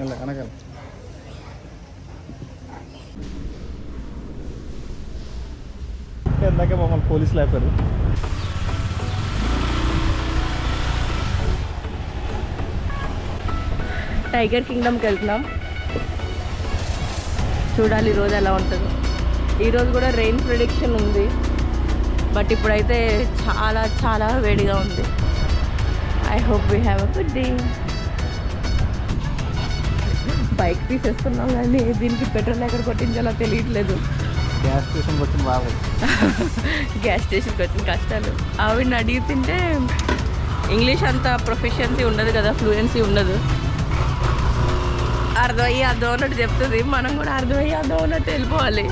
వెళ్ళ కనకాల ఇందాక మమ్మల్ని పోలీసులు ఆపారు. టైగర్ కింగ్డమ్కి వెళ్తున్నాం. చూడాలి ఈరోజు ఎలా ఉంటుందో. ఈరోజు కూడా రెయిన్ ప్రొడిక్షన్ ఉంది. బట్ ఇప్పుడైతే చాలా చాలా వేడిగా ఉంది. I hope we have a good day bike తీసేస్తున్నాం కానీ దీనికి పెట్రోల్ ఎక్కడ కొట్టించాలో తెలియట్లేదు. గ్యాస్ స్టేషన్కి వచ్చిన బాబాయ్ గ్యాస్ స్టేషన్కి వచ్చిన కష్టాలు. ఆవిడని అడిగితే ఇంగ్లీష్ అంత ప్రొఫెషన్సీ ఉండదు కదా ఫ్లూయెన్సీ ఉండదు. అర్థమయ్యి అర్థం అన్నట్టు చెప్తుంది. మనం కూడా అర్థమయ్యి అర్థం అన్నట్టు వెళ్ళిపోవాలి.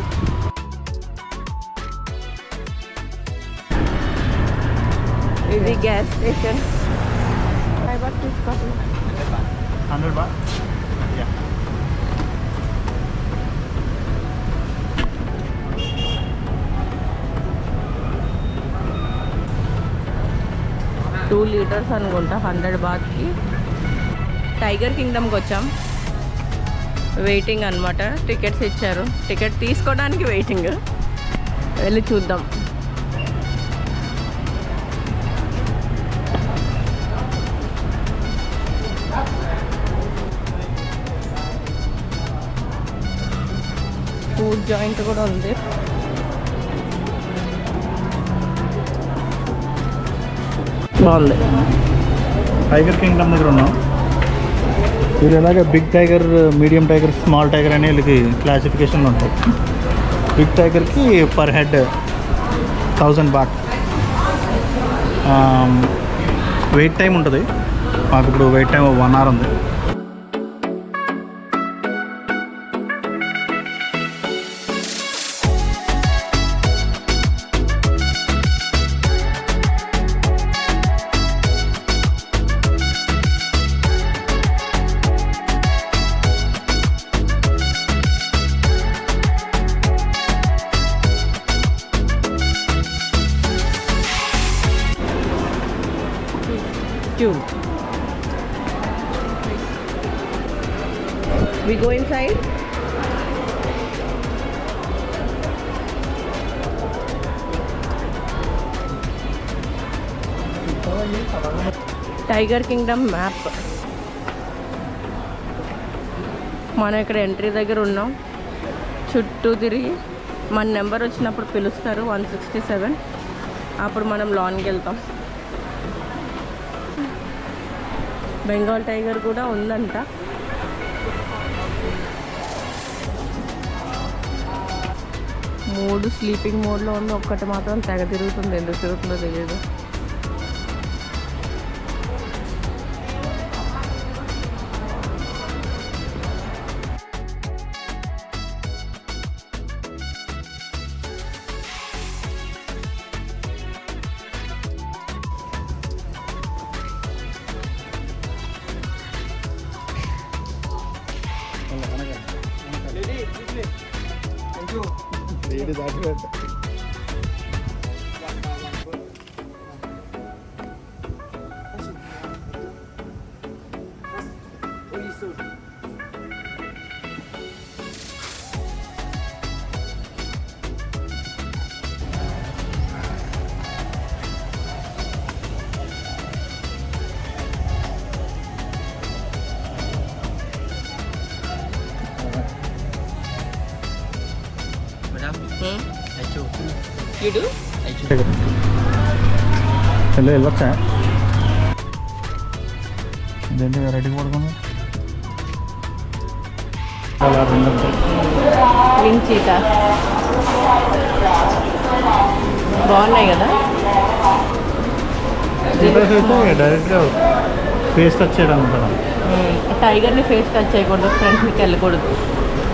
ఇది gas station hundred baht two litres అనుకుంటా హండ్రెడ్ బాత్కి. టైగర్ కింగ్డమ్కి వచ్చాం. వెయిటింగ్ అనమాట టికెట్స్ ఇచ్చారు. టికెట్ తీసుకోవడానికి వెయిటింగ్. వెళ్ళి చూద్దాం. ఫుడ్ జాయింట్ కూడా ఉంది. బాగుంది. టైగర్ కింగ్డమ్ దగ్గర ఉన్నాం. వీళ్ళు ఎలాగ big tiger medium tiger small tiger అనే వీళ్ళకి క్లాసిఫికేషన్లు ఉంటాయి. Big టైగర్కి per head thousand baht wait time ఉంటుంది. మాకు ఇప్పుడు వెయిట్ టైం వన్ అవర్ ఉంది. Two. We go inside. Tiger kingdom map మనం ఇక్కడ ఎంట్రీ దగ్గర ఉన్నాం చుట్టూ తిరిగి మన నెంబర్ వచ్చినప్పుడు పిలుస్తారు వన్ సిక్స్టీ సెవెన్ అప్పుడు మనం లాన్కి వెళ్తాం బెంగాల్ టైగర్ కూడా ఉందంట. మూడు స్లీపింగ్ మోడ్లో ఉంది ఒక్కటి మాత్రం తెగ తిరుగుతుంది ఎందుకు తిరుగుతుందో తెలియదు. వేడి దాటిపెట్ట ఇడు వెళ్ళి వెళ్ళొచ్చా ఇదేంటి రెడీగా పడుకున్నా అలా రెండు వింగ్ చీతా బాగున్నాయి కదా? డైరెక్ట్గా ఫేస్ టచ్ చేయడం టైగర్ని ఫేస్ టచ్ చేయకూడదు ఫ్రంట్కి వెళ్ళకూడదు.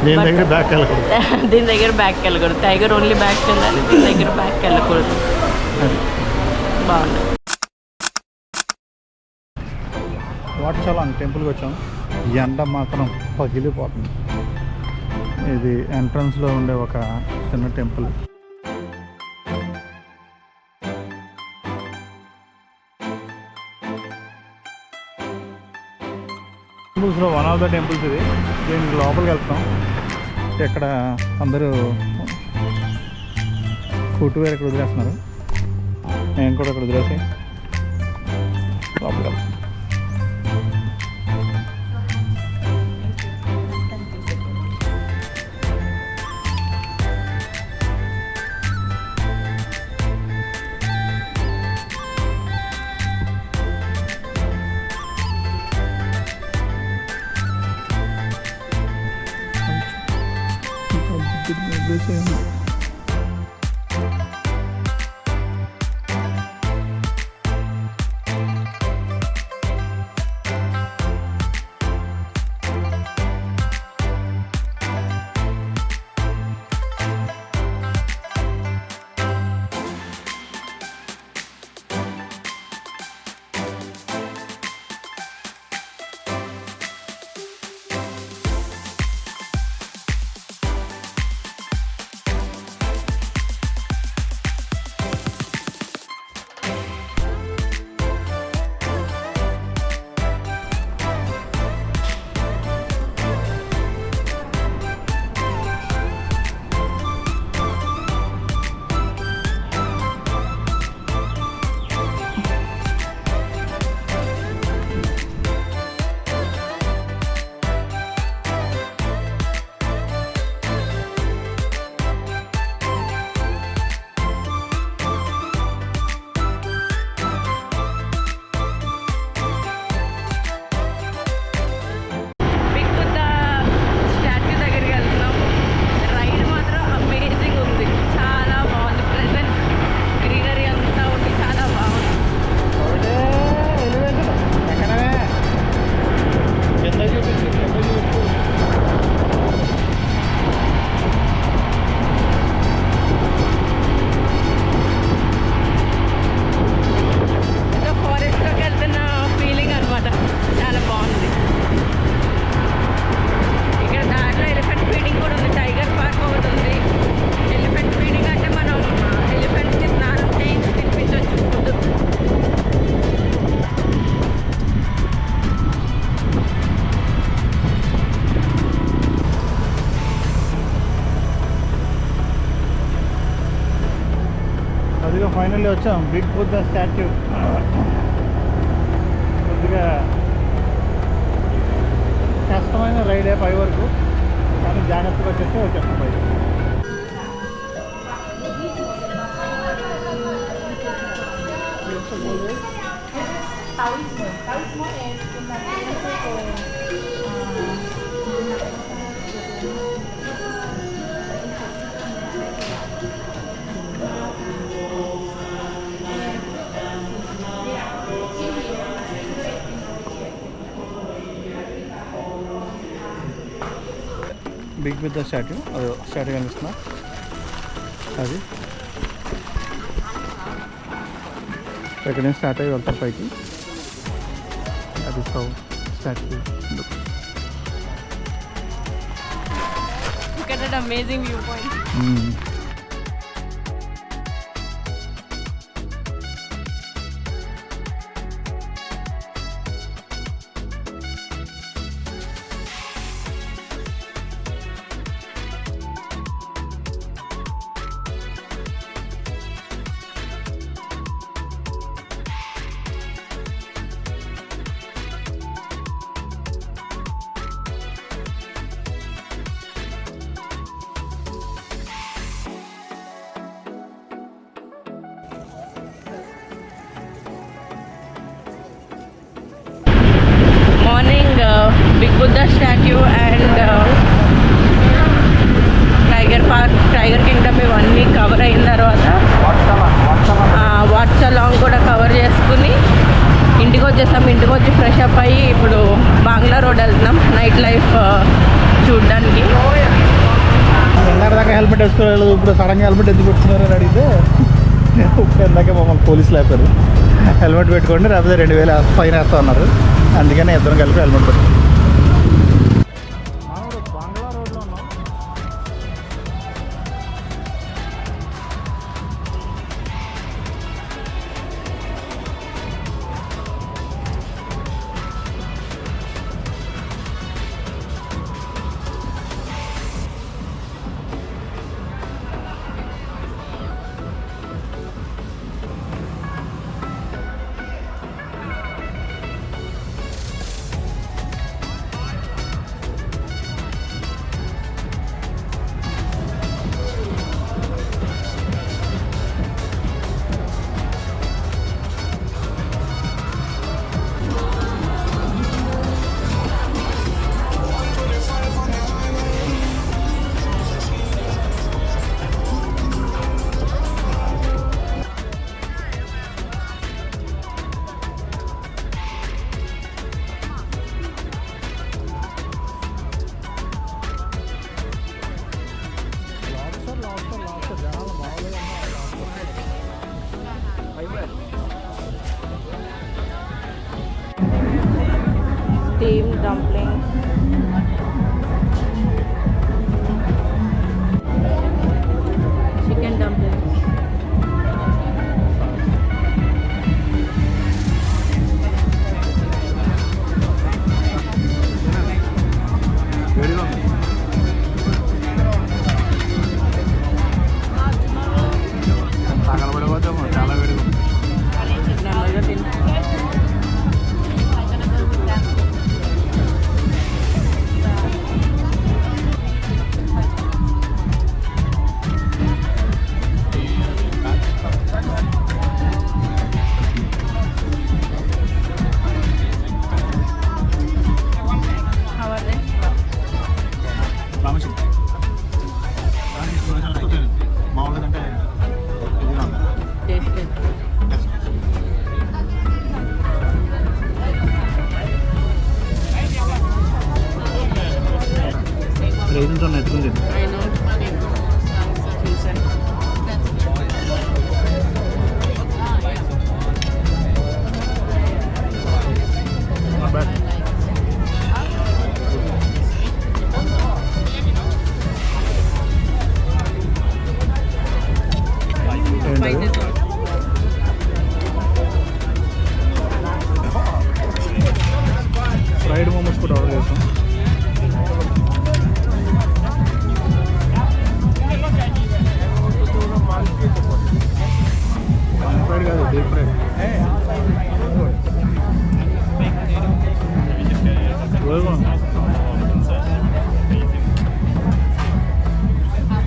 దీని దగ్గర బ్యాక్ వెళ్ళకూడదు. దీని దగ్గర బ్యాక్ వెళ్ళకూడదు. టైగర్ ఓన్లీ బ్యాక్ వెళ్ళాలి. దీని దగ్గర బ్యాక్ వెళ్ళకూడదు. బాగున్నాయి వాటర్చాలం టెంపుల్కి వచ్చాం. ఎండ మాత్రం పగిలిపోతుంది. ఇది ఎంట్రన్స్లో ఉండే ఒక చిన్న టెంపుల్. టెంపుల్స్లో వన్ ఆఫ్ ద టెంపుల్స్ ఇది. దీనికి లోపలికి వెళ్తాం కాబట్టి ఇక్కడ అందరూ ఫుట్వేర్ ఇక్కడ వదిలేస్తున్నారు. నేను కూడా ఇక్కడ వదిలేసి లోపలికి వెళ్తాం అదిగో ఫైనల్లీ వచ్చాం. బిగ్ బుద్ధ స్టాచ్యూ కొద్దిగా కష్టమైన రైడే పై వరకు కానీ జాగ్రత్తగా వచ్చేస్తే వచ్చేస్తాం పై బిగ్ బుద్ధ స్టాట్యూ అది స్టాట్యూ కనిపిస్తుందా అది ఇక్కడ నుంచి స్టార్ట్ అయ్యి వెళ్తారు పైకి అది సౌ స్టాట్యూ ఇక్కడ amazing view point big Buddha statue and tiger park tiger kingdom ఇవన్నీ కవర్ అయిన తర్వాత వాట్స్ లాంగ్ కూడా కవర్ చేసుకుని ఇంటికి వచ్చేస్తాం ఇంటికి వచ్చి ఫ్రెష్ అప్ అయ్యి ఇప్పుడు బాంగ్లా రోడ్ వెళ్తున్నాం నైట్ లైఫ్ చూడడానికి. హెల్మెట్ వేసుకోలేదు ఇప్పుడు సడన్గా హెల్మెట్ ఎందుకు పెట్టుకున్నారు అని అడిగితే ఇందాక మమ్మల్ని పోలీసులు ఆపారు. హెల్మెట్ పెట్టుకోండి లేకపోతే రెండు వేలు ఫైన్ వేస్తా ఉన్నారు అందుకని ఇద్దరం కలిపి హెల్మెట్ పెట్టుకున్నాం. రైతులతో నచ్చుకుంది ఫ్రైడ్ మోమోస్ కూడా ఆర్డర్ చేసాం. Siyempre.